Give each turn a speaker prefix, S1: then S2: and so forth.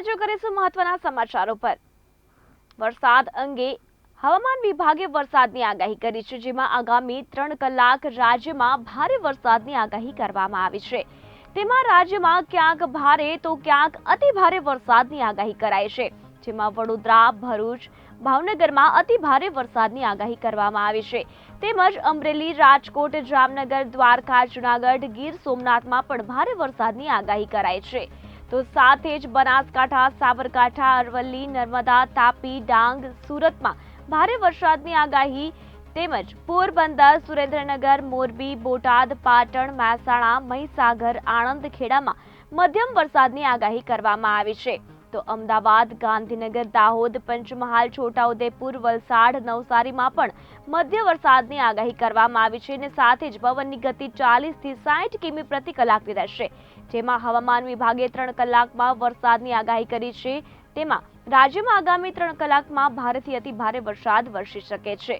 S1: નજર કરીશું મહત્વના સમાચારો પર. વરસાદ અંગે હવામાન વિભાગે વરસાદની આગાહી કરી છે, જેમાં આગામી ત્રણ કલાક રાજ્યમાં ભારે વરસાદની આગાહી કરવામાં આવી છે. તેમાં રાજ્યમાં ક્યાંક ભારે તો ક્યાંક અતિ ભારે વરસાદની આગાહી કરાઈ છે, જેમાં વડોદરા, ભરૂચ, ભાવનગરમાં અતિ ભારે વરસાદની આગાહી કરવામાં આવી છે. તેમજ અમરેલી, રાજકોટ, જામનગર, દ્વારકા, જૂનાગઢ, ગીર સોમનાથમાં પણ ભારે વરસાદની આગાહી કરાઈ છે. તો સાથે જ બનાસકાંઠા, સાબરકાંઠા, અરવલ્લી, નર્મદા, તાપી, ડાંગ, સુરતમાં ભારે વરસાદની આગાહી તેમજ પોરબંદર, સુરેન્દ્રનગર, મોરબી, બોટાદ, પાટણ, મહેસાણા, મહીસાગર આણંદ ખેડામાં મધ્યમ વરસાદની આગાહી કરવામાં આવી છે. તો અમદાવાદ, ગાંધીનગર, દાહોદ, પંચમહાલ, છોટાઉદેપુર, વલસાડ, નવસારીમાં પણ મધ્ય વરસાદની આગાહી કરવામાં આવી છે અને સાથે જ પવનની ગતિ ચાલીસથી સાઠ કિમી પ્રતિ કલાકની રહેશે. જેમાં હવામાન વિભાગે ત્રણ કલાકમાં વરસાદની આગાહી કરી છે. તેમાં રાજ્યમાં આગામી ત્રણ કલાકમાં ભારેથી અતિ ભારે વરસાદ વરસી શકે છે.